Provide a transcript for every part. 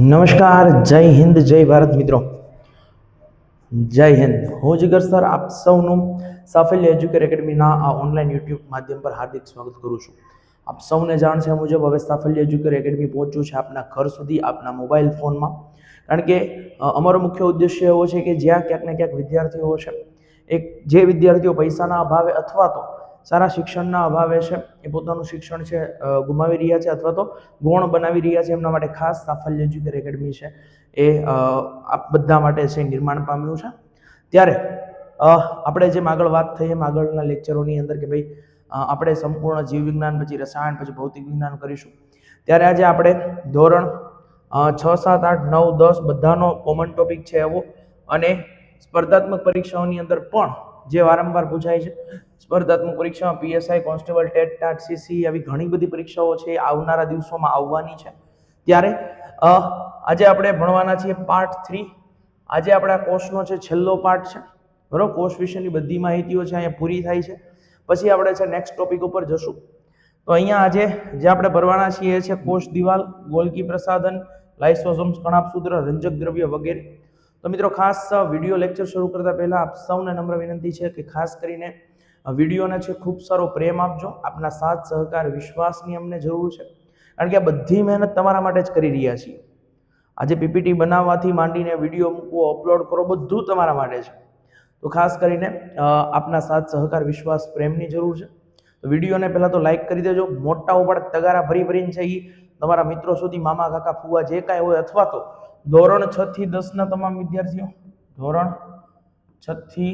નમસ્કાર, જય હિન્દ, જય ભારત મિત્રો. જય હિન્દ. હું જીગર સર, આપ સૌનું સાફલ્ય એજ્યુકેર એકેડમીના આ ઓનલાઈન યુટ્યુબ માધ્યમ પર હાર્દિક સ્વાગત કરું છું. આપ સૌને જાણ છે મુજબ હવે સાફલ્ય એજ્યુકેર એકેડમી પહોંચ્યું છે આપના ઘર સુધી, આપના મોબાઈલ ફોનમાં. કારણ કે અમારો મુખ્ય ઉદ્દેશ્ય એવો છે કે જ્યાં ક્યાંક ને ક્યાંક વિદ્યાર્થીઓ છે, એક જે વિદ્યાર્થીઓ પૈસાના અભાવે અથવા તો સારા શિક્ષણના અભાવે છે, એ પોતાનું શિક્ષણ છે ગુમાવી રહ્યા છે અથવા તો ગૌણ બનાવી રહ્યા છે, એમના માટે ખાસ સાફલ્ય એજ્યુકેર એકેડમી છે, એ આ બધા માટે છે, નિર્માણ પામ્યું છે. ત્યારે આપણે જેમ આગળ વાત થઈ, એમ આગળના લેક્ચરોની અંદર કે ભાઈ આપણે સંપૂર્ણ જીવ વિજ્ઞાન પછી રસાયણ પછી ભૌતિક વિજ્ઞાન કરીશું. ત્યારે આજે આપણે ધોરણ છ, સાત, આઠ, નવ, દસ બધાનો કોમન ટોપિક છે એવો અને સ્પર્ધાત્મક પરીક્ષાઓની અંદર પણ જે વારંવાર પૂછાય છે. સ્પર્ધાત્મક પરીક્ષામાં PSI, constable, TET, TAT, CC આવી ઘણી બધી પરીક્ષાઓ છે આવનારા દિવસોમાં આવવાની છે. ત્યારે આજે આપણે ભણવાના છીએ પાર્ટ થ્રી. આજે આપણા કોર્સનો છે છેલ્લો પાર્ટ છે, બરોબર? કોર્સ વિશેની બધી માહિતીઓ છે અહીંયા પૂરી થાય છે. પછી આપણે છે નેક્સ્ટ ટોપિક ઉપર જશું. તો અહીંયા આજે જે આપણે ભરવાના છીએ છે કોષ દિવાલ, ગોલકી પ્રસાધન લાઇસોસોમ્સ કણાપસૂત્ર, રંજક દ્રવ્ય વગેરે. તો મિત્રો ખાસ વીડિયો લેક્ચર શરૂ કરતા પહેલા આપ સૌને નમ્ર વિનંતી છે કે ખાસ કરીને વિડીયોને છે ખૂબ સારો પ્રેમ આપજો. આપના સાથ, સહકાર, વિશ્વાસની અમને જરૂર છે. કારણ કે આ બધી મહેનત તમારા માટે જ કરી રહ્યા છીએ. આજે પીપીટી બનાવવાથી માંડીને વીડિયો મૂકવો અપલોડ કરો, બધું તમારા માટે છે. તો ખાસ કરીને આપના સાથ, સહકાર, વિશ્વાસ, પ્રેમની જરૂર છે. તો વિડીયોને પહેલાં તો લાઇક કરી દેજો. મોટા ઉપર તગારા ભરી ભરીને છે એ તમારા મિત્રો સુધી મામા કાકા ફુવા જે કાંઈ હોય અથવા તો ધોરણ છ થી દસના તમામ વિદ્યાર્થીઓ, ધોરણ છ થી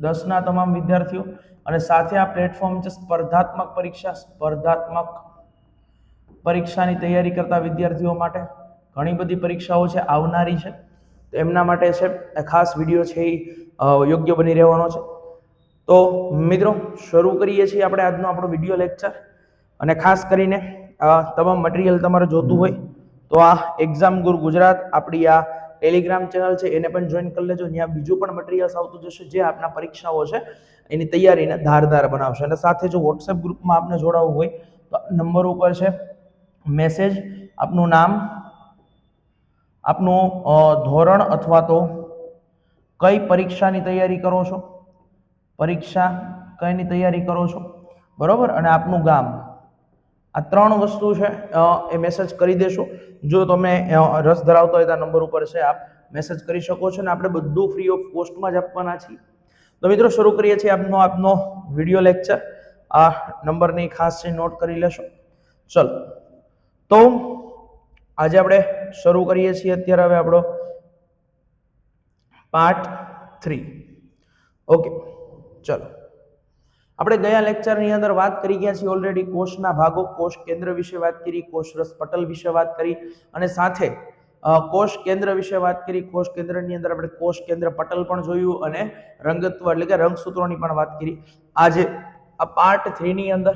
દસના તમામ વિદ્યાર્થીઓ અને સાથે આ પ્લેટફોર્મ છે સ્પર્ધાત્મક પરીક્ષા, સ્પર્ધાત્મક પરીક્ષાની તૈયારી કરતા વિદ્યાર્થીઓ માટે ઘણી બધી પરીક્ષાઓ છે, આવનારી છે. તો એમના માટે છે ખાસ વીડિયો છે એ યોગ્ય બની રહેવાનો છે. તો મિત્રો, શરૂ કરીએ છીએ આપણે આજનો આપણો વીડિયો લેક્ચર અને ખાસ કરીને તમામ મટીરિયલ તમારે જોતું હોય, તો આ એક્ઝામ ગુરુ ગુજરાત આપણી આ ટેલિગ્રામ ચેનલ છે, એને પણ જોઈન કરી લેજો. ત્યાં બીજું પણ મટીરિયલ્સ આવતું જશે, જે આપના પરીક્ષાઓ છે, એની તૈયારીને ધારદાર બનાવશે. અને સાથે જો વોટ્સએપ ગ્રુપમાં આપને જોડાવવું હોય, તો નંબર ઉપર છે મેસેજ આપનું નામ, આપનું ધોરણ અથવા તો કઈ પરીક્ષાની તૈયારી કરો છો? પરીક્ષા કઈની તૈયારી કરો છો? બરોબર? અને આપનું ગામ. આ ત્રણ વસ્તુ છે એ મેસેજ કરી દેશો. જો તમે રસ ધરાવતો હોય તો નંબર ઉપર છે, આપ મેસેજ કરી શકો છો ને આપણે બધું ફ્રી ઓફ કોસ્ટમાં જ આપવાના છીએ. તો મિત્રો, શરૂ કરીએ છીએ આપનો આપનો વીડિયો લેક્ચર આ નંબરની ખાસ છે નોટ કરી લેશો. ચલો. તો આજે આપણે શરૂ કરીએ છીએ અત્યારે હવે આપણો પાર્ટ થ્રી ઓકે ચલો. આપણે ગયા લેક્ચરની અંદર વાત કરી ગયા છીએ ઓલરેડી કોષના ભાગો, કોષ કેન્દ્ર વિશે વાત કરી કોષ રસ પટલ વિશે વાત કરી અને સાથે કોષ કેન્દ્ર વિશે વાત કરી, કોષ કેન્દ્રની અંદર આપણે કોષ કેન્દ્ર પટલ પણ જોયું અને રંગત્વ એટલે કે રંગસૂત્રોની પણ વાત કરી. આજે આ પાર્ટ થ્રીની અંદર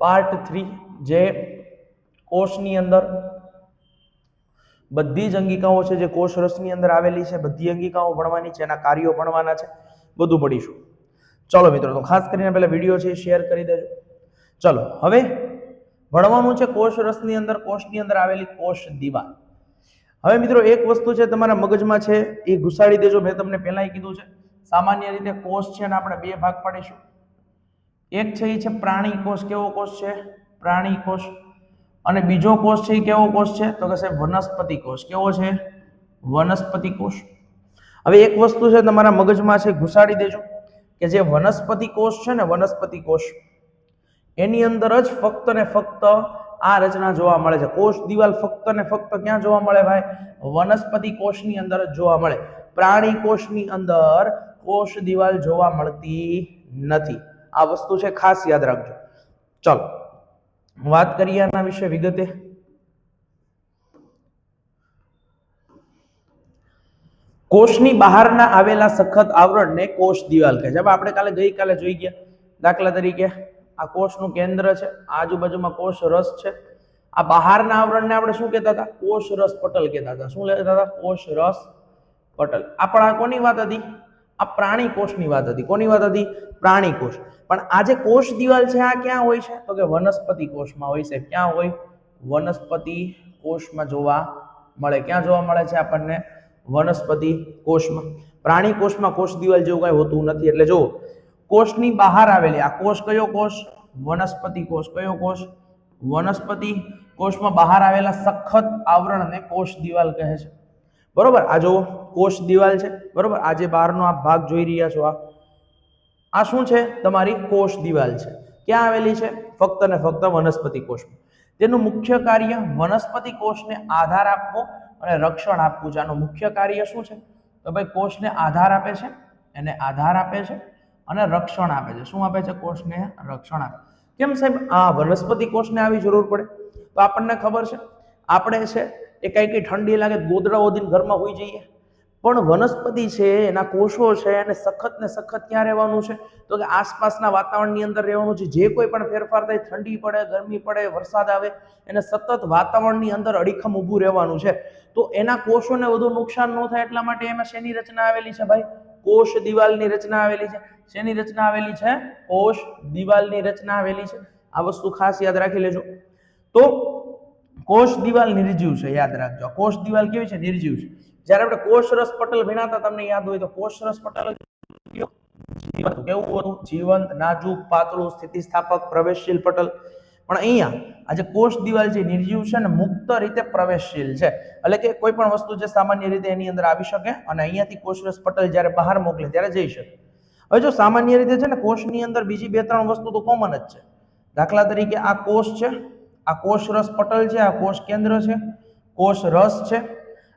પાર્ટ થ્રી જે કોષની અંદર બધી જ અંગિકાઓ છે, જે કોષ રસની અંદર આવેલી છે, બધી અંગિકાઓ ભણવાની છે, એના કાર્યો ભણવાના છે, બધું ભણીશું. ચલો મિત્રો, તો ખાસ કરીને પહેલાં વીડિયો છે શેર કરી દેજો. ચલો, હવે ભણવાનું છે કોષ રસની અંદર, કોષની અંદર આવેલી કોષ દિવાલ હવે મિત્રો, એક વસ્તુ છે તમારા મગજમાં છે, એ ઘુસાડી દેજો. મેં તમને પહેલાંય કીધું છે, સામાન્ય રીતે કોષ છે ને આપણે બે ભાગ પાડીશું. એક છે એ છે પ્રાણી કોષ. કેવો કોષ છે? પ્રાણી કોષ. અને બીજો કોષ છે એ કેવો કોષ છે? તો કે સાહેબ વનસ્પતિ કોષ. કેવો છે? વનસ્પતિ કોષ. હવે એક વસ્તુ છે તમારા મગજમાં છે, ઘુસાડી દેજો. કે જે વનસ્પતિ કોષ છે ને વનસ્પતિ કોષ, એની અંદર જ ફક્ત ને ફક્ત આ રચના જોવા મળે છે. કોષ દિવાલ ફક્ત ને ફક્ત ક્યાં જોવા મળે ભાઈ? વનસ્પતિ કોષની અંદર જ જોવા મળે. પ્રાણી કોષની અંદર કોષ દિવાલ જોવા મળતી નથી. આ વસ્તુ છે ખાસ યાદ રાખજો. ચલો, વાત કરીએ આના વિશે વિગતે. કોષની બહારના આવેલા સખત આવરણને કોષ દિવાલ કહે છે. હવે આપણે કાલે ગઈકાલે જોઈ ગયા. દાખલા તરીકે આ કોષનું કેન્દ્ર છે, આજુબાજુમાં કોષ રસ છે. આ બહારના આવરણને આપણે શું કહેતા હતા? કોષ રસ પટલ કહેતા હતા. શું કહેતા હતા? કોષ રસ પટલ. આ પણ આ કોની વાત હતી? આ પ્રાણી કોષની વાત હતી. કોની વાત હતી? પ્રાણી કોષ. પણ આ જે કોષ દિવાલ છે, આ ક્યાં હોય છે? તો કે વનસ્પતિ કોષમાં હોય છે. ક્યાં હોય? વનસ્પતિ કોષમાં જોવા મળે. ક્યાં જોવા મળે છે આપણને? વનસ્પતિ કોષમાં. પ્રાણી કોષમાં કોષ દિવાલ જેવું કાંઈ હોતું નથી. એટલે જો કોષની બહાર આવેલી, આ કોષ કયો કોષ? વનસ્પતિ કોષ કયો કોષ? વનસ્પતિ કોષમાં બહાર આવેલા સખત આવરણને કોષ દિવાલ કહે છે. બરોબર? આ જો કોષ દિવાલ છે. બરોબર? આ જે બહારનો આ ભાગ જોઈ રહ્યા છો આ. આ શું છે? તમારી કોષ દિવાલ છે. ક્યાં આવેલી છે? ફક્ત ને ફક્ત વનસ્પતિ કોષમાં. તેનું મુખ્ય કાર્ય વનસ્પતિ કોષને આધાર આપવો અને રક્ષણ આપવું છે આનું મુખ્ય કાર્ય શું છે? તો ભાઈ કોષને આધાર આપે છે, એને આધાર આપે છે અને રક્ષણ આપે છે. શું આપે છે કોષને? રક્ષણ આપે. કેમ સાહેબ? આ વનસ્પતિ કોષને આવી જરૂર પડે? તો આપણને ખબર છે, આપણે છે એ કઈ કઈ ઠંડી લાગે ગોદડા ઓદીને ઘરમાં હોઈ જઈએ. પણ વનસ્પતિ છે, એના કોષો છે એને સખત ને સખત ક્યાં રહેવાનું છે? તો કે આસપાસના વાતાવરણની અંદર રહેવાનું છે. જે કોઈ પણ ફેરફાર થાય, ઠંડી પડે, ગરમી પડે, વરસાદ આવે, એને સતત વાતાવરણની અંદર અડીખમ ઊભું રહેવાનું છે. તો એના કોષોને વધુ નુકસાન ન થાય એટલા માટે એમાં શેની રચના આવેલી છે ભાઈ? કોષ દિવાલની રચના આવેલી છે. શેની રચના આવેલી છે? કોષ દિવાલની રચના આવેલી છે. આ વસ્તુ ખાસ યાદ રાખી લેજો. તો કોષ દિવાલ નિર્જીવ છે. યાદ રાખજો. કોષ દિવાલ કેવી છે? નિર્જીવ છે. જ્યારે આપણે કોષ રસ પટલ ભીણાતા તમને યાદ હોય તો કોષ રસ પટલ કેવું હતું? જીવંત, નાજુક, પાતળું, સ્થિતિસ્થાપક, પ્રવેશશીલ પટલ. પણ અહીંયા આજે કોષ દિવાલ જે નિર્જીવ છે ને, મુક્ત રીતે પ્રવેશશીલ છે. એટલે કે કોઈ પણ વસ્તુ જે સામાન્ય રીતે એની અંદર આવી શકે અને અહીંયાથી કોષરસ પટલ જ્યારે બહાર મોકલે ત્યારે જઈ શકે. હવે જો સામાન્ય રીતે છે ને, કોષની અંદર બીજી બે ત્રણ વસ્તુ તો કોમન જ છે. દાખલા તરીકે આ કોષ છે, આ કોષ રસ પટલ છે, આ કોષ કેન્દ્ર છે, કોષ રસ છે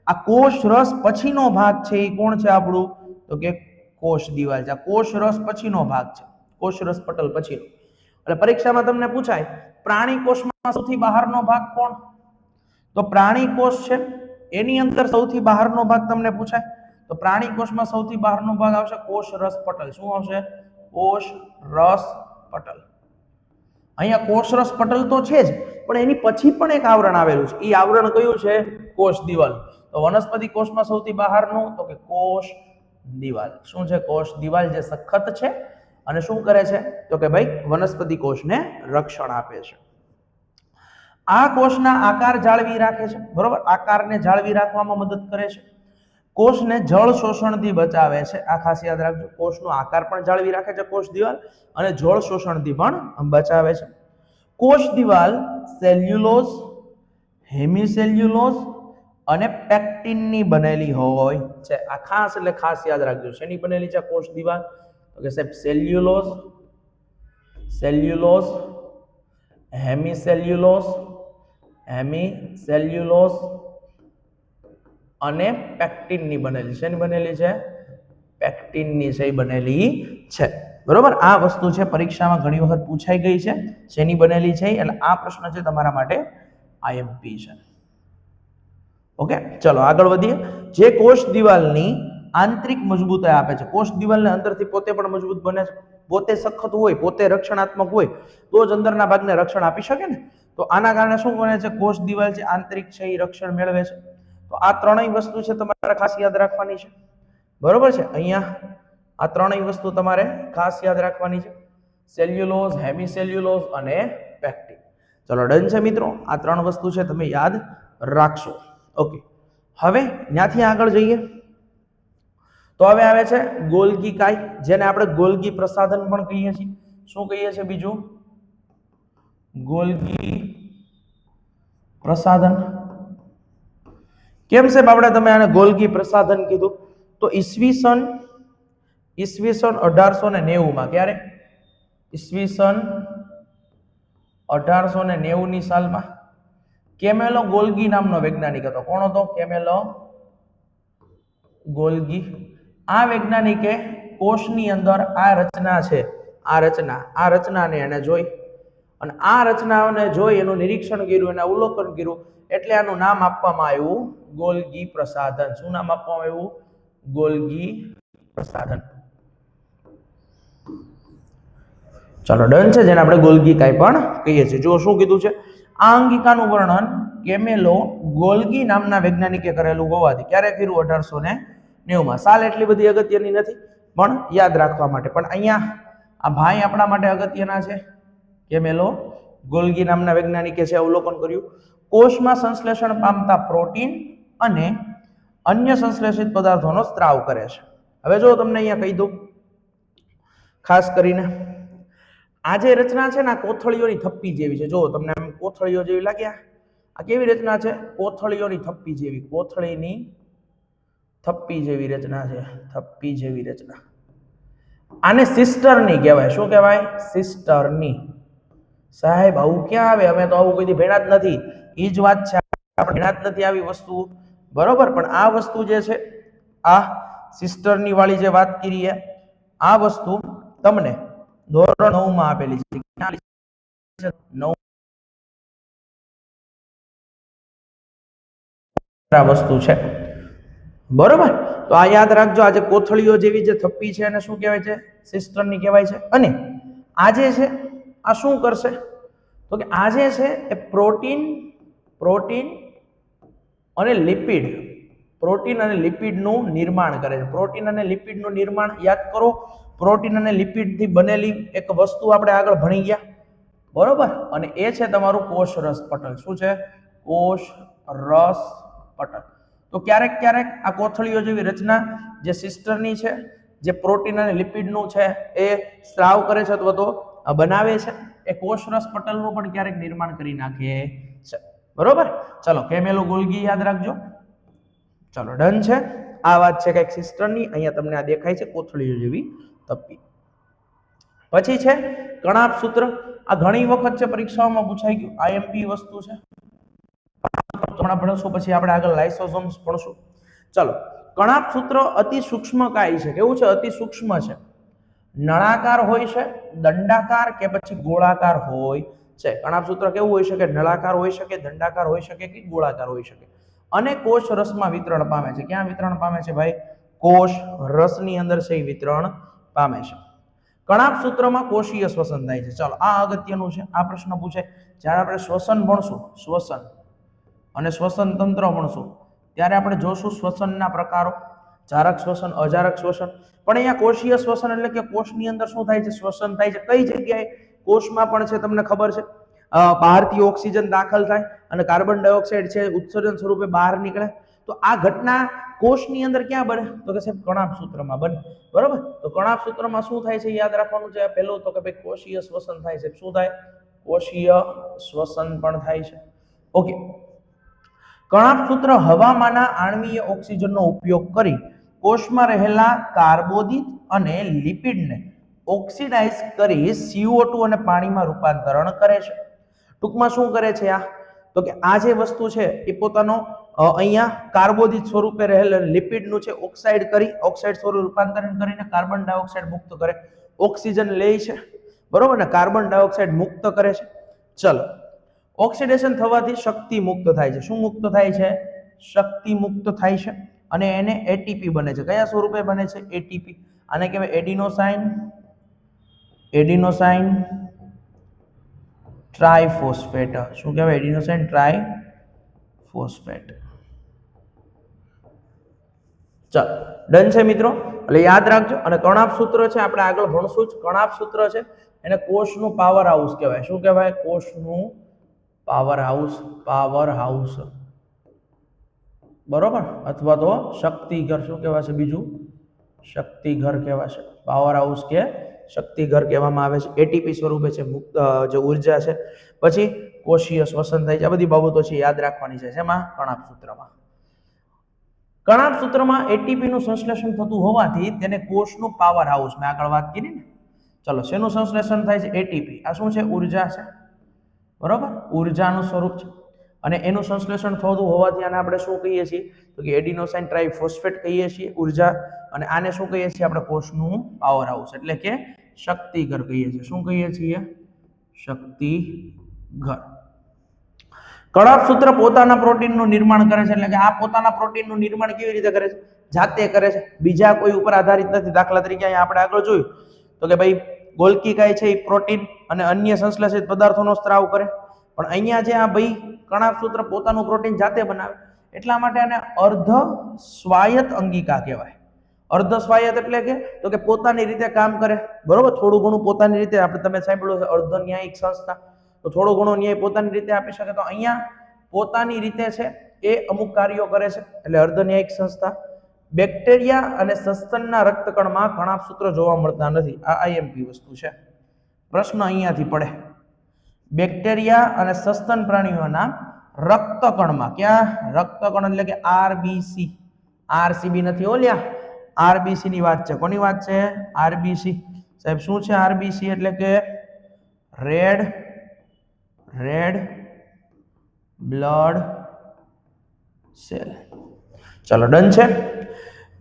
આ કોષ રસ પછીનો ભાગ છે એ કોણ છે આપણું? તો કે કોષ દિવાલ છે. આ કોષ રસ પછીનો ભાગ છે. કોષ રસ પટલ પછીનો. એટલે પરીક્ષામાં તમને પૂછાય, પ્રાણી કોષમાં સૌથી બહારનો ભાગ કોણ? તો પ્રાણી કોષ છે. એની અંદર સૌથી બહારનો ભાગ તમને પૂછાય, તો પ્રાણી કોષમાં સૌથી બહારનો ભાગ આવશે કોષ રસ પટલ. શું આવશે? કોષ રસ પટલ. અહીંયા કોષ રસ પટલ તો છે જ, પણ એની પછી પણ એક આવરણ આવેલું છે. એ આવરણ કયું છે? કોષ દિવાલ. તો વનસ્પતિ કોષમાં સૌથી બહારનું તો કે કોષ દિવાલ. શું છે કોષ દિવાલ? જે સખત છે. અને શું કરે છે? તો કે ભાઈ વનસ્પતિ કોષને રક્ષણ આપે છે. આ કોષના આકાર જાળવી રાખે છે. બરોબર? આકારને જાળવી રાખવામાં મદદ કરે છે. કોષને જળ શોષણથી બચાવે છે. આ ખાસ યાદ રાખજો. કોષનો આકાર પણ જાળવી રાખે છે કોષ દિવાલ અને જળ શોષણથી પણ બચાવે છે. કોષ દિવાલ સેલ્યુલોઝ, હેમિસેલ્યુલોઝ અને પેક્ટિનની બનેલી હોય છે. આ ખાસ એટલે ખાસ યાદ રાખજો. શેની બનેલી છે? કોષ દિવાલ. તો કે સાહેબ સેલ્યુલોસ સેલ્યુલોસ હેમિસેલ્યુલોઝ હેમિસેલ્યુલોઝ અને પેક્ટિનની બનેલી. છે બનેલી છે? પેક્ટિનની છે બનેલી છે. બરોબર? આ વસ્તુ છે, પરીક્ષામાં ઘણી વખત પૂછાઈ ગઈ છે. શેની બનેલી છે? એટલે આ પ્રશ્ન છે તમારા માટે આઈએમપી છે. ઓકે? ચલો, આગળ વધીએ. જે કોષ દિવાલની આંતરિક મજબૂતાઈ આપે છે, કોષ દિવાલને અંદરથી પોતે પણ મજબૂત બને છે. પોતે સખત હોય, પોતે રક્ષણાત્મક હોય, તો જ અંદરના ભાગને રક્ષણ આપી શકે ને? તો આના કારણે શું બને છે? કોષ દિવાલ છે આંતરિક છે એ રક્ષણ મેળવે છે. તો આ ત્રણેય વસ્તુ છે તમારે ખાસ યાદ રાખવાની છે. બરોબર છે? અહીંયા આ ત્રણેય વસ્તુ તમારે ખાસ યાદ રાખવાની છે. સેલ્યુલોઝ, હેમિસેલ્યુલોઝ અને પેક્ટિન. ચલો, ડન છે મિત્રો? આ ત્રણ વસ્તુ છે, તમે યાદ રાખશો. ઓકે હવે ત્યાંથી આગળ જઈએ. તો હવે આવે છે ગોલગી કાય જેને આપણે ગોલગી પ્રસાધન પણ કહીએ છીએ. શું કહીએ છીએ બીજું? ગોલગી પ્રસાધન. કેમ છે આપણે તમે આને ગોલગી પ્રસાધન કીધું? તો ઈસવીસન ઈસવીસન અઢારસો ને નેવુંમાં ક્યારે? ઈસવીસન અઢારસો ને નેવુંની સાલમાં. કેમેલો ગોલ્ગી નામનો વૈજ્ઞાનિક હતો. કોણ હતો? Camillo Golgi. આ વૈજ્ઞાનિકે કોષની અંદર આ રચના છે. આ રચના, આ રચનાને એને જોઈ. અને આ રચનાઓને જોઈ એનું નિરીક્ષણ કર્યું, એને અવલોકન કર્યું. એટલે આનું નામ આપવામાં આવ્યું ગોલગી પ્રસાધન. શું નામ આપવામાં આવ્યું? ગોલગી પ્રસાધન. ચાલો, ડન છે જેને આપણે ગોલગી કાંઈ પણ કહીએ છીએ. જો શું કીધું છે? આ અંગિકાનું વર્ણન કેમેલો ગોલગી નામના વૈજ્ઞાનિકે કરેલું હોવાથી ક્યારે કર્યું અઢારસો ને નેવુંમાં. સાલ એટલી બધી અગત્યની નથી, પણ યાદ રાખવા માટે. પણ અહીંયા આ ભાઈ આપણા માટે અગત્યના છે. કેમેલો ગોલગી નામના વૈજ્ઞાનિકે છે, અવલોકન કર્યું. કોષમાં સંશ્લેષણ પામતા પ્રોટીન અને અન્ય સંશ્લેષિત પદાર્થોનો સ્ત્રાવ કરે છે. હવે જો તમને અહીંયા કહી દઉં, ખાસ કરીને આ જે રચના છે ને કોથળીઓની થપ્પી જેવી છે. જો તમને આમ કોથળીઓ જેવી લાગ્યા, આ કેવી રચના છે? કોથળીઓની થપ્પી જેવી, કોથળીની થપ્પી જેવી રચના છે. થપ્પી જેવી રચના. આને સિસ્ટરની કહેવાય. શું કહેવાય? સિસ્ટરની. સાહેબ, આવું ક્યાં આવે? અમે તો આવું કોઈ ભેણા જ નથી. એ જ વાત છે ભેણા જ નથી આવી વસ્તુ. બરોબર? પણ આ વસ્તુ જે છે, આ સિસ્ટરની વાળી જે વાત કરીએ, આ વસ્તુ તમને ધોરણ નવમાં આપેલી છે. નવ વસ્તુ છે. બરોબર? તો આ યાદ રાખજો, આજે કોથળીઓ જેવી જે થપ્પી છે એને શું કહેવાય છે? સિસ્ટરની કહેવાય છે. અને આજે છે, આ શું કરશે? તો કે આજે છે, એ પ્રોટીન પ્રોટીન અને લિપિડ, પ્રોટીન અને લિપિડનું નિર્માણ કરે છે. પ્રોટીન અને લિપિડનું નિર્માણ યાદ કરો. પ્રોટીન અને લિપિડથી બનેલી એક વસ્તુ આપણે આગળ ભણી ગયા. બરોબર? અને એ છે તમારું કોષ રસ પટલ. શું છે? કોષ રસ પટલ. તો ક્યારેક ક્યારેક આ કોથળીઓ જેવી રચના જે સિસ્ટરની છે, જે પ્રોટીન અને લિપિડનું છે, એ સ્ત્રાવ કરે છે અથવા તો બનાવે છે, એ કોષ રસ પટલનું પણ ક્યારેક નિર્માણ કરી નાખે છે. બરોબર? ચલો, કેમેલો ગોલગી યાદ રાખજો. ચલો, ડન છે. આ વાત છે કંઈક સિસ્ટરની, અહીંયા તમને આ દેખાય છે કોથળીઓ જેવી. તપી. પછી છે, કણાપ સૂત્ર, આ ઘણી વખત છે પરીક્ષાઓમાં પૂછાઈ ગયું આઈએમપી વસ્તુ છે. ભણશું, પછી આપણે આગળ લાઇસોઝોમ્સ ભણશું. ચલો, કણાપ સૂત્ર અતિ સૂક્ષ્મ કાય છે, કેવું છે? અતિ સૂક્ષ્મ છે. નળાકાર હોય છે, દંડાકાર કે પછી ગોળાકાર હોય છે. કણાપ સૂત્ર કેવું હોય શકે? નળાકાર હોઈ શકે, દંડાકાર હોઈ શકે કે ગોળાકાર હોઈ શકે? અને કોષ રસમાં વિતરણ પામે છે. ક્યાં વિતરણ પામે છે ભાઈ? કોષ રસની અંદર છે એ વિતરણ પામે છે. કણાપ સૂત્રમાં કોષીય શ્વસન થાય છે. ચાલો, આ અગત્યનું છે. આ પ્રશ્ન પૂછે જ્યારે આપણે શ્વસન ભણશું, શ્વસન અને શ્વસન તંત્ર ભણશું, ત્યારે આપણે જોશું શ્વસનના પ્રકારો. જારક શ્વસન, અજારક શ્વસન. પણ અહીંયા કોષીય શ્વસન એટલે કે કોષની અંદર શું થાય છે? શ્વસન થાય છે. કઈ જગ્યાએ? કોષમાં પણ છે, તમને ખબર છે. બહારથી ઓક્સિજન દાખલ થાય અને કાર્બન ડાયોક્સાઇડ છે, ઉત્સર્જન સ્વરૂપે બહાર નીકળે. તો આ ઘટના કોષની અંદર ક્યાં બને? તો કે સાહેબ કણાપ સૂત્રમાં બને. બરોબર? તો કણાપ સૂત્રમાં શું થાય છે? યાદ રાખવાનું છે પહેલું તો કે ભાઈ કોષીય શ્વસન થાય છે. શું થાય? કોષીય શ્વસન પણ થાય છે. ઓકે. કણાપ સૂત્ર હવામાંના આણ્વીય ઓક્સિજનનો ઉપયોગ કરી કોષમાં રહેલા કાર્બોદિત અને લિપિડને ઓક્સિડાઇઝ કરી CO2 અને પાણીમાં રૂપાંતરણ કરે છે. ટૂંકમાં શું કરે છે આ? તો કે આ જે વસ્તુ છે એ પોતાનો અહીંયા કાર્બોદિત સ્વરૂપે રહેલ લિપિડનું છે, ઓક્સાઇડ કરી, ઓક્સાઇડ સ્વરૂપ રૂપાંતરણ કરીને કાર્બન ડાયોક્સાઇડ મુક્ત કરે. ઓક્સિજન લે છે, બરોબર ને? કાર્બન ડાયોક્સાઇડ મુક્ત કરે છે. ચલો, ઓક્સિડેશન થવાથી શક્તિ મુક્ત થાય છે. શું મુક્ત થાય છે? શક્તિ મુક્ત થાય છે અને એને એટીપી બને છે. કયા સ્વરૂપે બને છે? એટીપી આને કહેવાય એડિનોસાઇન એડિનોસાઇન ટ્રાયફોસ્ફેટ શું કહેવાય? એડિનોસાઇન ટ્રાઇફોસ્ફેટ ચાલો, ડન છે મિત્રો? એટલે યાદ રાખજો. અને કણાપ સૂત્ર છે, આપણે આગળ ભણશું જ. કણાપ સૂત્ર છે, એને કોષનું પાવર હાઉસ કહેવાય. શું કહેવાય? કોષનું પાવર હાઉસ પાવર હાઉસ બરોબર? અથવા તો શક્તિઘર, શું કહેવાશે બીજું? શક્તિઘર કહેવાશે પાવર હાઉસ કે શક્તિઘર કહેવામાં આવે છે. એટીપી સ્વરૂપે છે જે ઊર્જા છે. પછી કોષીય શ્વસન થાય છે. આ બધી બાબતો છે યાદ રાખવાની છે. શેમાં કણાપ સૂત્રમાં. કણાપ સૂત્રમાં એટીપીનું સંશ્લેષણ થતું હોવાથી તેને કોષનું પાવર હાઉસ મેં આગળ વાત કરી ને. ચલો, શેનું સંશ્લેષણ થાય છે? એટીપી આ શું છે? ઊર્જા છે. બરોબર? ઉર્જાનું સ્વરૂપ છે. અને એનું સંશ્લેષણ થતું હોવાથી આને આપણે શું કહીએ છીએ? તો કે એડિનોસાઇન ટ્રાઇફોસ્ફેટ કહીએ છીએ, ઊર્જા. અને આને શું કહીએ છીએ? આપણે કોષનું પાવર હાઉસ એટલે કે શક્તિઘર કહીએ છીએ. શું કહીએ છીએ? શક્તિઘર. કણાપ સૂત્ર પોતાના પ્રોટીનનું નિર્માણ કરે છે એટલે કે આ પોતાના પ્રોટીનનું નિર્માણ કેવી રીતે કરે છે? જાતે કરે છે. બીજા કોઈ ઉપર આધારિત નથી. દાખલા તરીકે અહીંયા આપણે આગળ જોયું. તો કે ભાઈ, ગોલ્કી કાય છે એ પ્રોટીન અને અન્ય સંશ્લેષિત પદાર્થોનો સ્ત્રાવ કરે. પણ અહીંયા જે આ ભાઈ કણાપ સૂત્ર પોતાનું પ્રોટીન જાતે બનાવે. એટલા માટે આને અર્ધ સ્વાયત અંગિકા કહેવાય. અર્ધ સ્વાયત એટલે કે તો કે પોતાની રીતે કામ કરે. બરોબર? થોડું ઘણું પોતાની રીતે. આપણે તમે સાંભળ્યું છે અર્ધ ન્યાયિક સંસ્થા. તો થોડો ઘણો ન્યાય પોતાની રીતે આપી શકે. તો અહીંયા પોતાની રીતે છે એ અમુક કાર્યો કરે છે. એટલે અર્ધન્યાયિક સંસ્થા. બેક્ટેરિયા અને સસ્તનના રક્તકણમાં સૂત્રો જોવા મળતા નથી. આ આઈએમપી વસ્તુ છે. પ્રશ્ન અહીંયાથી પડે. બેક્ટેરિયા અને સસ્તન પ્રાણીઓના રક્તકણમાં ક્યાં? રક્તકણ એટલે કે આરબીસી આરસીબી નથી ઓલ્યા આરબીસી ની વાત છે. કોની વાત છે? આરબીસી સાહેબ, શું છે આરબીસી એટલે કે રેડ રેડ બ્લડ સેલ. ચાલો, ડન છે?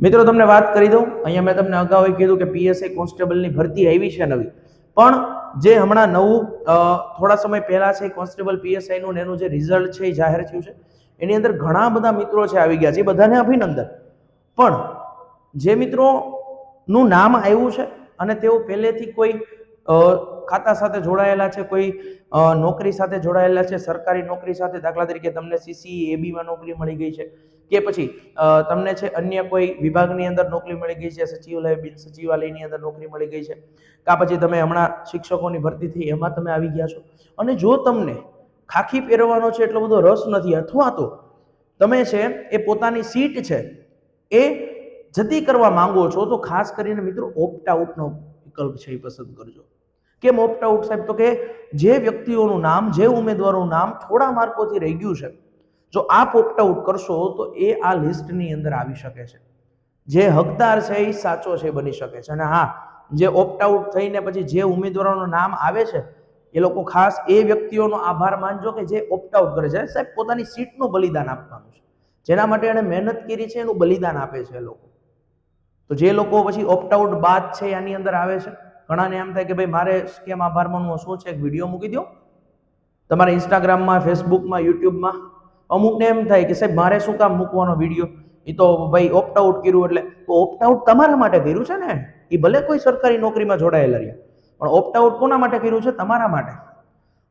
મિત્રો, તમને વાત કરી દઉં. અહીંયા મેં તમને અગાઉ કીધું કે પીએસઆઈ કોન્સ્ટેબલની ભરતી આવી છે નવી. પણ જે હમણાં નવું થોડા સમય પહેલાં છે કોન્સ્ટેબલ પીએસઆઈનું એનું જે રિઝલ્ટ છે એ જાહેર થયું છે. એની અંદર ઘણા બધા મિત્રો છે આવી ગયા છે. એ બધાને અભિનંદન. પણ જે મિત્રોનું નામ આવ્યું છે અને તેઓ પહેલેથી કોઈ ખાતા સાથે જોડાયેલા છે, કોઈ નોકરી સાથે જોડાયેલા છે, સરકારી નોકરી સાથે દાખલા તરીકે તમને સીસી એબીમાં નોકરી મળી ગઈ છે, કે પછી તમને છે અન્ય કોઈ વિભાગની અંદર નોકરી મળી ગઈ છે, સચિવાલય, બિન સચિવાલયની અંદર નોકરી મળી ગઈ છે, કા પછી તમે હમણાં શિક્ષકોની ભરતી થઈ, એમાં તમે આવી ગયા છો. અને જો તમને ખાખી પહેરવાનો છે એટલો બધો રસ નથી, અથવા તો તમે છે એ પોતાની સીટ છે એ જતી કરવા માંગો છો, તો ખાસ કરીને મિત્રો ઓપ્ટ આઉટનો વિકલ્પ છે એ પસંદ કરજો. કેમ ઓપ્ટ આઉટ સાહેબ, તો કે જે વ્યક્તિઓનું નામ, જે ઉમેદવારોનું નામ થોડા માર્કોથી રહી ગયું છે, જો આપ ઓપ્ટ આઉટ કરશો, તો એ આ લિસ્ટની અંદર આવી શકે છે. જે હકદાર છે એ સાચો છે, બની શકે છે. અને હા, જે ઓપ્ટ આઉટ થઈને પછી જે ઉમેદવારોનું નામ આવે છે, એ લોકો ખાસ એ વ્યક્તિઓનો આભાર માનજો કે જે ઓપ્ટ આઉટ કરે છે. સાહેબ, પોતાની સીટનું બલિદાન આપવાનું છે. જેના માટે એણે મહેનત કરી છે, એનું બલિદાન આપે છે એ લોકો. તો જે લોકો પછી ઓપ્ટ આઉટ બાદ છે એની અંદર આવે છે, ઘણાને એમ થાય કે ભાઈ મારે સ્કેમ આભાર માનવો, શું છે? એક વીડિયો મૂકી દો તમારા ઇન્સ્ટાગ્રામમાં ફેસબુકમાં યુટ્યુબમાં અમુકને એમ થાય કે સાહેબ, મારે શું કામ મૂકવાનો વીડિયો એ તો ભાઈ ઓપ્ટ આઉટ કર્યું એટલે, તો ઓપ્ટ આઉટ તમારા માટે કર્યું છે ને? એ ભલે કોઈ સરકારી નોકરીમાં જોડાયેલા રહ્યા, પણ ઓપ્ટ આઉટ કોના માટે કર્યું છે? તમારા માટે.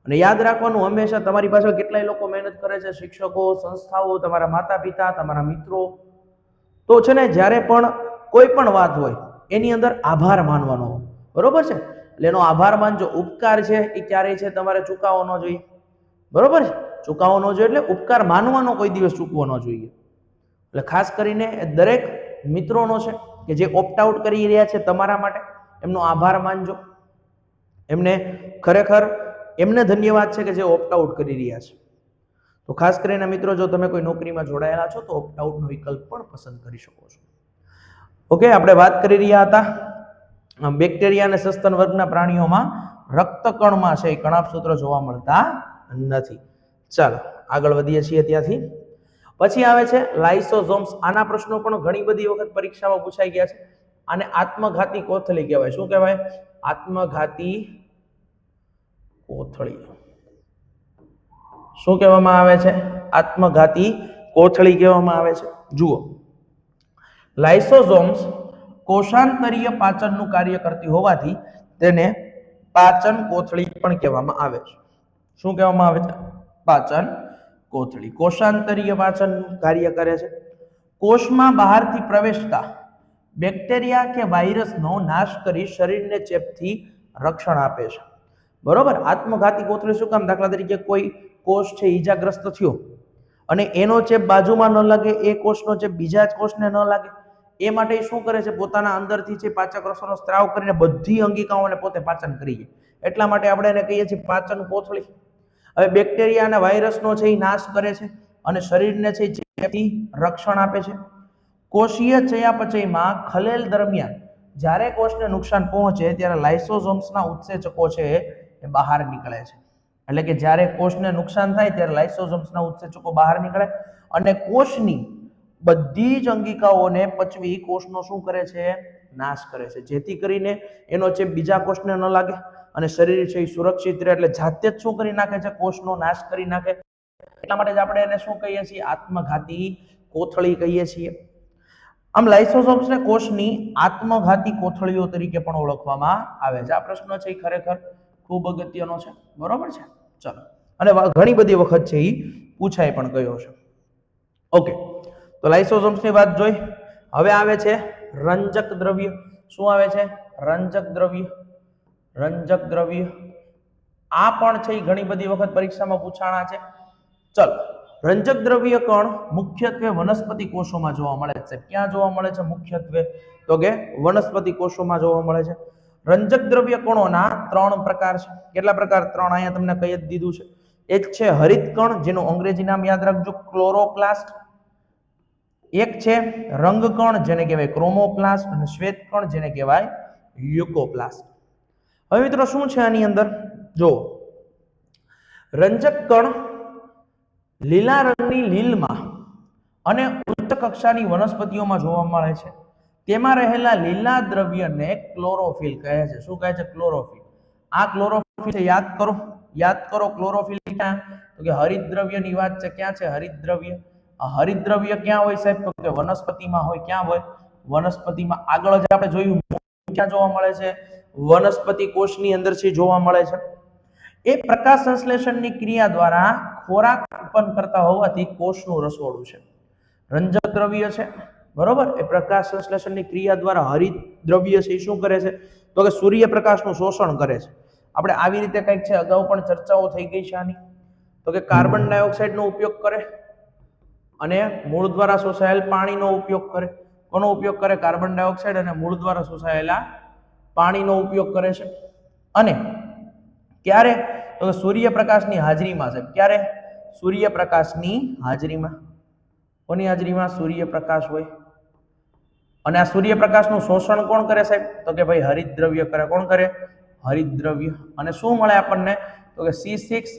અને યાદ રાખવાનું, હંમેશા તમારી પાસે કેટલાય લોકો મહેનત કરે છે, શિક્ષકો, સંસ્થાઓ, તમારા માતા પિતા તમારા મિત્રો. તો છે ને, જ્યારે પણ કોઈ પણ વાત હોય, એની અંદર આભાર માનવાનો. બરોબર છે? એટલે એનો આભાર માનજો ઉપકાર છે, એ ક્યારેય છે તમારે ચૂકવવો ન જોઈએ. બરોબર છે? ચૂકવવો ન જોઈએ એટલે ઉપકાર માનવાનો કોઈ દિવસ ચૂકવો ન જોઈએ. એટલે ખાસ કરીને દરેક મિત્રોનો છે કે જે ઓપ્ટ આઉટ કરી રહ્યા છે તમારા માટે, એમનો આભાર માનજો. એમને ખરેખર એમને ધન્યવાદ છે કે જે ઓપ્ટ આઉટ કરી રહ્યા છે. તો ખાસ કરીને મિત્રો, જો તમે કોઈ નોકરીમાં જોડાયેલા છો, તો ઓપ્ટ આઉટનો વિકલ્પ પણ પસંદ કરી શકો છો. ઓકે, આપણે વાત કરી રહ્યા હતા બેક્ટેરિયા અને સસ્તન વર્ગના પ્રાણીઓમાં રક્તકણમાં છે, એ કણાપસૂત્ર જોવા મળતા નથી. ચાલો, આગળ વધીએ છીએ ત્યાંથી. પછી આવે છે લાઇસોઝોમ્સ. આના પ્રશ્નો પણ ઘણી બધી વખત પરીક્ષામાં પૂછાઈ ગયા છે. આને આત્મઘાતી કોથળી કહેવાય. શું કહેવાય? આત્મઘાતી કોથળી. શું કહેવામાં આવે છે? આત્મઘાતી કોથળી કહેવામાં આવે છે. જુઓ. લાઇસોઝોમ્સ કોષાંતરીય પાચનનું કાર્ય કરતી હોવાથી તેને પાચન કોથળી પણ કહેવામાં આવે છે. શું કહેવામાં આવે છે? પાચન કોથળી. કોષાંતરીય પાચન કાર્ય કરે છે. કોષમાં બહારથી પ્રવેશતા બેક્ટેરિયા કે વાયરસનો નાશ કરી શરીરને ચેપથી રક્ષણ આપે છે. બરોબર? આત્મઘાતી કોથળી શું કામ? દાખલા તરીકે કોઈ કોષ છે, ઈજાગ્રસ્ત થયો અને એનો ચેપ બાજુમાં ન લાગે, એ કોષનો ચેપ બીજા જ કોષને ન લાગે. એ માટે શું કરે છે? પોતાના અંદરથી છે પાચક રસોનો સ્ત્રાવ કરીને બધી અંગિકાઓને પોતે પાચન કરી જાય એટલા માટે આપણે એને કહીએ છીએ પાચન કોથળી. હવે બેક્ટેરિયા અને વાયરસનો છે એ નાશ કરે છે અને શરીરને છે ચેપથી રક્ષણ આપે છે. કોષીય ચયાપચયમાં ખલેલ દરમિયાન જ્યારે કોષને નુકસાન પહોંચે ત્યારે લાઇસોઝોમ્સના ઉત્સેચકો છે એ બહાર નીકળે છે. એટલે કે જ્યારે કોષને નુકસાન થાય ત્યારે લાઇસોઝોમ્સના ઉત્સેચકો બહાર નીકળે અને કોષની બધી જ અંગિકાઓને પચવી કોષનો શું કરે છે? નાશ કરે છે. જેથી કરીને એનો ચેપ બીજા કોષને ન લાગે અને શરીર છે એ સુરક્ષિત રહે એટલે જાતે જ શું કરી નાખે છે? કોષનો નાશ કરી નાખે. એટલા માટે જ આપણે એને શું કહીએ છીએ? આત્મઘાતી કોથળી કહીએ છીએ. આમ લાઇસોસોમ્સને કોષની આત્મઘાતી કોથળીઓ તરીકે પણ ઓળખવામાં આવે છે. આ પ્રશ્ન છે એ ખરેખર ખૂબ અગત્યનો છે. બરોબર છે? ચલો. અને ઘણી બધી વખત છે એ પૂછાય પણ ગયો છે ઓકે. તો લાઇસોસોમ્સની વાત જોઈ. હવે આવે છે રંજક દ્રવ્ય. શું આવે છે? રંજક દ્રવ્ય. રંજક દ્રવ્ય. આ પણ છે એ ઘણી બધી વખત પરીક્ષામાં પૂછાણા છે. ચલો, રંજક દ્રવ્ય કણ મુખ્યત્વે વનસ્પતિ કોષોમાં જોવા મળે છે. ક્યાં જોવા મળે છે? મુખ્યત્વે તો કે વનસ્પતિ કોષોમાં જોવા મળે છે. રંજક દ્રવ્ય કણોના ત્રણ પ્રકાર છે. કેટલા પ્રકાર? ત્રણ. અહીંયા તમને કહી જ દીધું છે. એક છે હરિત કણ, જેનું અંગ્રેજી નામ યાદ રાખજો. ક્લોરોપ્લાસ્ટ. એક છે રંગકણ, જેને કહેવાય ક્રોમોપ્લાસ્ટ, અને શ્વેતકણ, જેને કહેવાય લ્યુકોપ્લાસ્ટ. હવે મિત્રો શું છે આની અંદર? જો રંજક કણ લીલા રંગની લીલમાં અને ઉચ્ચ કક્ષાની વનસ્પતિઓમાં જોવા મળે છે. તેમાં રહેલા લીલા દ્રવ્યને ક્લોરોફિલ કહે છે. શું કહે છે? ક્લોરોફિલ. આ ક્લોરોફિલ છે, યાદ કરો. યાદ કરો, ક્લોરોફિલ ક્યાં? તો કે હરિત દ્રવ્યની વાત છે. ક્યાં છે? હરિત દ્રવ્ય આ હરિદ્રવ્ય ક્યાં હોય સાહેબ? તો કે વનસ્પતિમાં હોય, ક્યાં હોય? વનસ્પતિમાં આગળ જ આપણે જોયું ક્યાં જોવા મળે છે? વનસ્પતિ કોષની અંદર છે, જોવા મળે છે. એ પ્રકાશ સંશ્લેષણની ક્રિયા દ્વારા ખોરાક ઉત્પન્ન કરતા હોવાથી કોષનું રસોડું છે. રંજક દ્રવ્ય છે, બરોબર? એ પ્રકાશ સંશ્લેષણની ક્રિયા દ્વારા હરિત દ્રવ્ય છે, એ શું કરે છે? તો કે સૂર્યપ્રકાશનું શોષણ કરે છે. આપણે આવી રીતે કંઈક છે, અગાઉ પણ ચર્ચાઓ થઈ ગઈ છે આની. તો કે કાર્બન ડાયોક્સાઇડનો ઉપયોગ કરે. અને મૂળ દ્વારા શોષાયેલ પાણીનો ઉપયોગ કરે. કોનો ઉપયોગ કરે? કાર્બન ડાયોક્સાઇડ અને મૂળ દ્વારા શોષાયેલા પાણીનો ઉપયોગ કરે છે. અને ક્યારે? તો સૂર્યપ્રકાશની હાજરીમાં છે ક્યારે? સૂર્યપ્રકાશની હાજરીમાં. કોની હાજરીમાં? સૂર્યપ્રકાશ હોય. અને આ સૂર્યપ્રકાશનું શોષણ કોણ કરે સાહેબ? તો કે ભાઈ હરિદ્રવ્ય કરે. કોણ કરે? હરિદ્રવ્ય. અને શું મળે આપણને? તો કે C six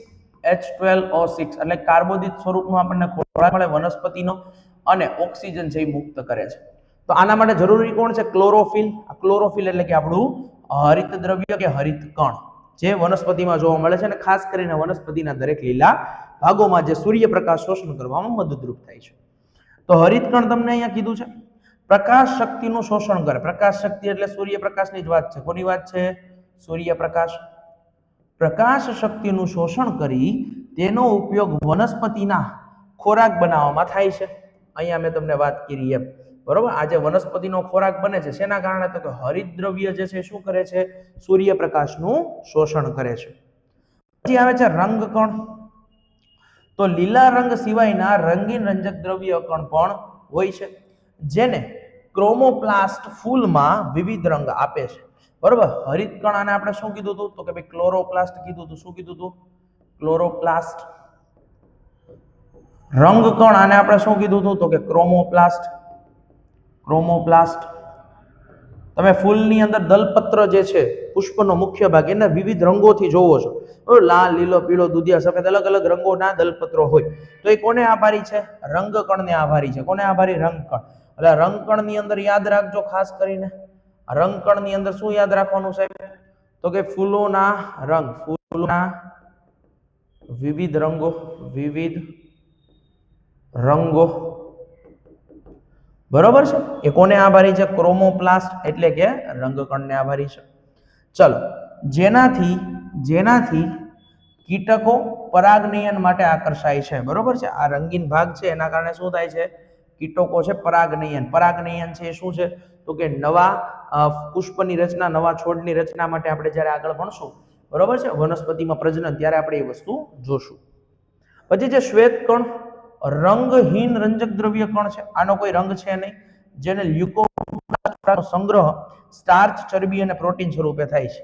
H twelve O six એટલે કાર્બોદિત સ્વરૂપમાં આપણને ખોરાક મળે, વનસ્પતિનો, અને ઓક્સિજન છે એ મુક્ત કરે છે. તો આના માટે જરૂરી કોણ છે? ક્લોરોફિલ. ક્લોરોફિલ એટલે કે આપણું હરિત દ્રવ્ય કે હરિત કણ, જે વનસ્પતિમાં જોવા મળે છે અને ખાસ કરીને વનસ્પતિના દરેક લીલા ભાગોમાં જે સૂર્યપ્રકાશ શોષણ કરવામાં મદદરૂપ થાય છે. તો હરિત કણ તમને અહીંયા કીધું છે. પ્રકાશ શક્તિનું શોષણ કરે. પ્રકાશ શક્તિ એટલે સૂર્યપ્રકાશની જ વાત છે. કોની વાત છે? સૂર્યપ્રકાશ. પ્રકાશ શક્તિનું શોષણ કરી તેનો ઉપયોગ વનસ્પતિના ખોરાક બનાવવામાં થાય છે. અહીંયા મેં તમને વાત કરી એમ. બરોબર? આજે વનસ્પતિનો ખોરાક બને છે, શેના કારણે? તો કે હરિદ્રવ્ય જે છે શું કરે છે? સૂર્યપ્રકાશનું શોષણ કરે છે. પછી આવે છે રંગકણ. તો લીલા રંગ સિવાયના રંગીન રંજક દ્રવ્ય કણ પણ હોય છે, જેને ક્રોમોપ્લાસ્ટ ફૂલમાં વિવિધ રંગ આપે છે. બરોબર? હરિત કણ આને આપણે શું કીધું હતું? તો કે ભાઈ ક્લોરોપ્લાસ્ટ કીધું હતું. શું કીધું હતું? ક્લોરોપ્લાસ્ટ. રંગ કણ આને આપણે શું કીધું હતું? તો કે ક્રોમોપ્લાસ્ટ. ક્રોમોપ્લાસ્ટ. તમે ફૂલની અંદર દલપત્ર જે છે, પુષ્પનો મુખ્ય ભાગ, એના વિવિધ રંગોથી જોવો છો. લાલ, લીલો, પીળો, દુધિયા, સફેદ, અલગ અલગ રંગોના દલપત્રો હોય. તો એ કોને આભારી છે? રંગકણને આભારી છે. કોને આભારી? રંગકણ. એટલે રંગકણની અંદર યાદ રાખજો ખાસ કરીને. રંગકણની અંદર શું યાદ રાખવાનું સાહેબ તો કે ફૂલોના રંગ, ફૂલોના વિવિધ રંગો વિવિધ રંગો. બરોબર છે? એ કોને આભારી છે? ક્રોમોપ્લાસ્ટ એટલે કે રંગકણને આભારી છે. ચલો, જેનાથી જેનાથી કીટકો પરાગનયન માટે આકર્ષાય છે. બરોબર છે? આ રંગીન ભાગ છે, એના કારણે શું થાય છે? કીટકો છે, પરાગનયન. પરાગનયન છે એ શું છે? તો કે નવા પુષ્પની રચના, નવા છોડની રચના માટે આપણે જ્યારે આગળ ભણશું, બરોબર છે? વનસ્પતિમાં પ્રજનન, ત્યારે આપણે એ વસ્તુ જોશું. પછી જે શ્વેત કણ, રંગહીન રંજક દ્રવ્ય કણ છે, આનો કોઈ રંગ છે નહીં, જેને લ્યુકો સંગ્રહ સ્ટાર્ચ ચરબી અને પ્રોટીન સ્વરૂપે થાય છે.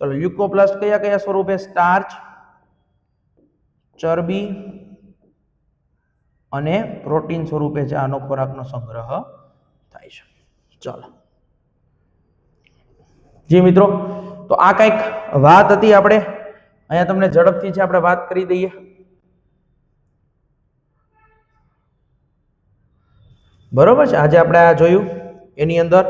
ચલો, લ્યુકોપ્લાસ્ટ કયા કયા સ્વરૂપે? સ્ટાર્ચ, ચરબી અને પ્રોટીન સ્વરૂપે છે આનો ખોરાકનો સંગ્રહ થાય છે. ચાલો. જી મિત્રો, તો આ કંઈક વાત હતી આપણે. અહીંયા તમને ઝડપથી છે આપણે વાત કરી દઈએ. બરોબર છે? આજે આપણે આ જોયું. એની અંદર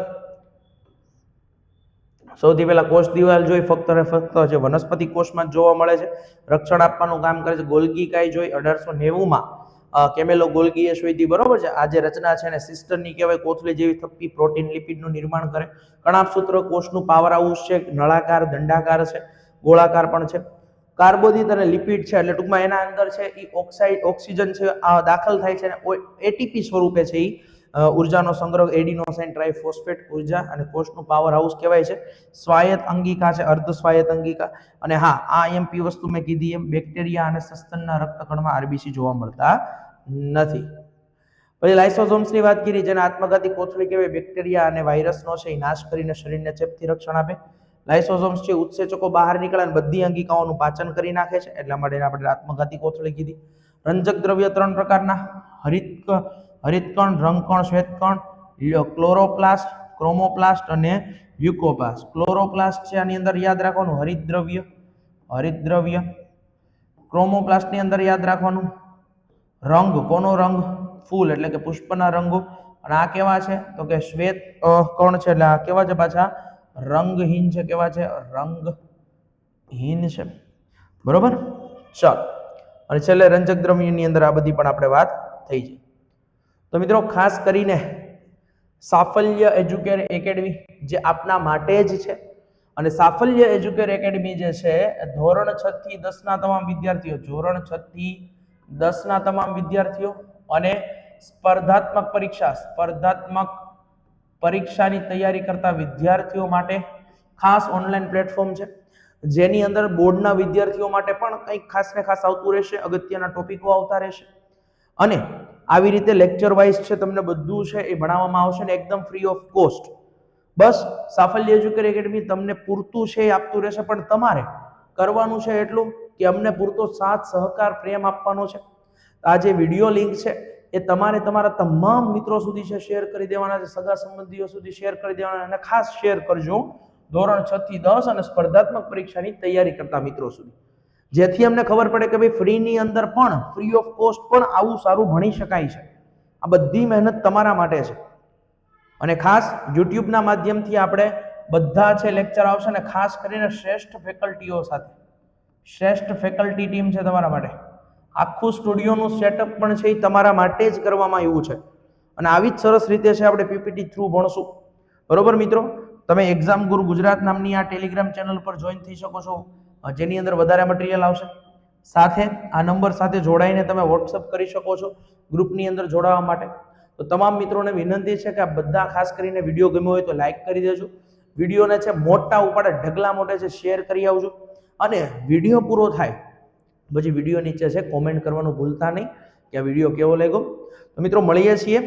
સૌથી પહેલા કોષ દિવાલ જોઈ, ફક્ત ને ફક્ત જે વનસ્પતિ કોષમાં જોવા મળે છે. રક્ષણ આપવાનું કામ કરે છે. ગોલગી કાય જોઈ, અઢારસો નેવુંમાં કેમેલો ગોલ્ગીએ શોધી બરોબર છે? આ જે રચના છે એને સિસ્ટરની કહેવાય, કોથળી જેવી થપ્પી પ્રોટીન લિપિડનું નિર્માણ કરે. કણાપસૂત્ર, કોષનું પાવર હાઉસ છે, નળાકાર, દંડાકાર છે, ગોળાકાર પણ છે. કાર્બોદિત અને લિપિડ છે, એટલે ટૂંકમાં એના અંદર છે એ ઓક્સાઇડ, ઓક્સિજન છે, આ દાખલ થાય છે અને એટીપી સ્વરૂપે છે એ ઉર્જાનો સંગ્રહ, એડિનોસાઇન ટ્રાઇફોસ્ફેટ ઊર્જા અને કોષનું પાવર હાઉસ કહેવાય છે. સ્વાયત અંગિકા છે, અર્ધ સ્વાયત અંગિકા. અને હા, આ એમપી વસ્તુ મેં કીધી એમ, બેક્ટેરિયા અને સસ્તનના રક્તકણમાં આરબીસી જોવા મળતા નથી. પછી લાઇસોઝોમ્સની વાત કરી જેને આત્મઘાતી કોથળી કહેવાય, બેક્ટેરિયા અને વાયરસનો છે, એ નાશ કરીને શરીરને ચેપથી રક્ષણ આપે. લાઇસોઝોમ્સ છે, ઉત્સેચકો બહાર નીકળે અને બધી અંગિકાઓનું પાચન કરી નાખે છે, એટલા માટે આપણે આત્મઘાતી કોથળી કીધી. રંજક દ્રવ્ય ત્રણ પ્રકારના હરિત હરિતકણ, રંગકણ, શ્વેતકણ ક્લોરોપ્લાસ્ટ, ક્રોમોપ્લાસ્ટ અને લ્યુકોપ્લાસ્ટ. ક્લોરોપ્લાસ્ટ છે, આની અંદર યાદ રાખવાનું હરિદ્રવ્ય હરિદ્રવ્ય ક્રોમોપ્લાસ્ટની અંદર યાદ રાખવાનું. રંગ, કોનો રંગ? ફૂલ, એટલે કે પુષ્પના રંગો. અને આ કેવા છે? તો કે શ્વેત કણ છે, એટલે આ કેવા છે પાછા? રંગહીન છે, કેવા છે? રંગહીન છે. બરોબર? ચાલો. અને છેલ્લે રંજક દ્રવ્યની અંદર આ બધી પણ આપણે વાત થઈ છે તો મિત્રો, ખાસ કરીને સાફલ્ય એજ્યુકેર એકેડમી જે આપના માટે જ છે અને સાફલ્ય એજ્યુકેર એકેડમી જે છે, ધોરણ છ થી દસના તમામ વિદ્યાર્થીઓ, ધોરણ છ થી દસના તમામ વિદ્યાર્થીઓ અને સ્પર્ધાત્મક પરીક્ષા, સ્પર્ધાત્મક પરીક્ષાની તૈયારી કરતા વિદ્યાર્થીઓ માટે ખાસ ઓનલાઈન પ્લેટફોર્મ છે. જેની અંદર બોર્ડના વિદ્યાર્થીઓ માટે પણ કંઈક ખાસ ને ખાસ આવતું રહેશે, અગત્યના ટોપિકો આવતા રહેશે. અને આવી રીતે લેક્ચર વાઇઝ છે તમને બધું છે એ ભણાવવામાં આવશે ને એકદમ ફ્રી ઓફ કોસ્ટ બસ સાફલ્ય એજ્યુકેર એકેડમી તમને પૂરતું છે એ આપતું રહેશે, પણ તમારે કરવાનું છે એટલું કે અમને પૂરતો સાથ, સહકાર, પ્રેમ આપવાનો છે. આ જે વીડિયો લિંક છે એ તમારે તમારા તમામ મિત્રો સુધી છે શેર કરી દેવાના છે, સગા સંબંધીઓ સુધી શેર કરી દેવાના અને ખાસ શેર કરજો ધોરણ છ થી દસ અને સ્પર્ધાત્મક પરીક્ષાની તૈયારી કરતા મિત્રો સુધી. જેથી અમને ખબર પડે કે ભાઈ ફ્રીની અંદર પણ ફ્રી ઓફ કોસ્ટ પણ આવું સારું ભણી શકાય છે. આ બધી મહેનત તમારા માટે છે. અને ખાસ યુટ્યુબના માધ્યમથી આપણે બધા છે લેક્ચર આવશે ને ખાસ કરીને શ્રેષ્ઠ ફેકલ્ટીઓ સાથે. શ્રેષ્ઠ ફેકલ્ટી ટીમ છે તમારા માટે. આખું સ્ટુડિયોનું સેટઅપ પણ છે એ તમારા માટે જ કરવામાં આવ્યું છે. અને આવી જ સરસ રીતે છે આપણે પીપીટી થ્રુ ભણશું. બરોબર મિત્રો? તમે એક્ઝામ ગુરુ ગુજરાત નામની આ ટેલિગ્રામ ચેનલ પર જોઈન થઈ શકો છો. જેની અંદર વધારે મટીરિયલ આવશે. સાથે આ નંબર સાથે જોડાઈને તમે વોટ્સઅપ કરી શકો છો ગ્રુપની અંદર જોડાવા માટે. તો તમામ મિત્રોને વિનંતી છે કે આ બધા ખાસ કરીને વીડિયો ગમ્યો હોય તો લાઈક કરી દેજો. વિડીયોને છે મોટા ઉપાડે, ઢગલા મોટે છે શેર કરી આવજો. અને વીડિયો પૂરો થાય, પછી વીડિયો નીચે છે કોમેન્ટ કરવાનું ભૂલતા નહીં કે આ વીડિયો કેવો લાગ્યો. તો મિત્રો મળીએ છીએ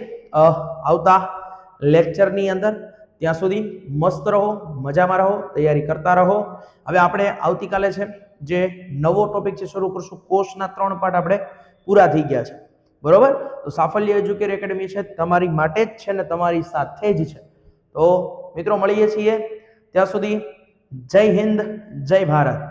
આવતા લેક્ચરની અંદર. ત્યાં સુધી મસ્ત રહો, મજામાં રહો, તૈયારી કરતા રહો. હવે આપણે આવતીકાલે છે જે નવો ટોપિક છે, શરૂ કરશું. કોર્સના ત્રણ પાઠ આપણે પૂરા થઈ ગયા છે. બરોબર? તો સાફલ્ય એજ્યુકેર એકેડમી છે, તમારી માટે જ છે ને તમારી સાથે જ છે. તો મિત્રો, મળીએ છીએ. ત્યાં સુધી જય હિન્દ, જય ભારત.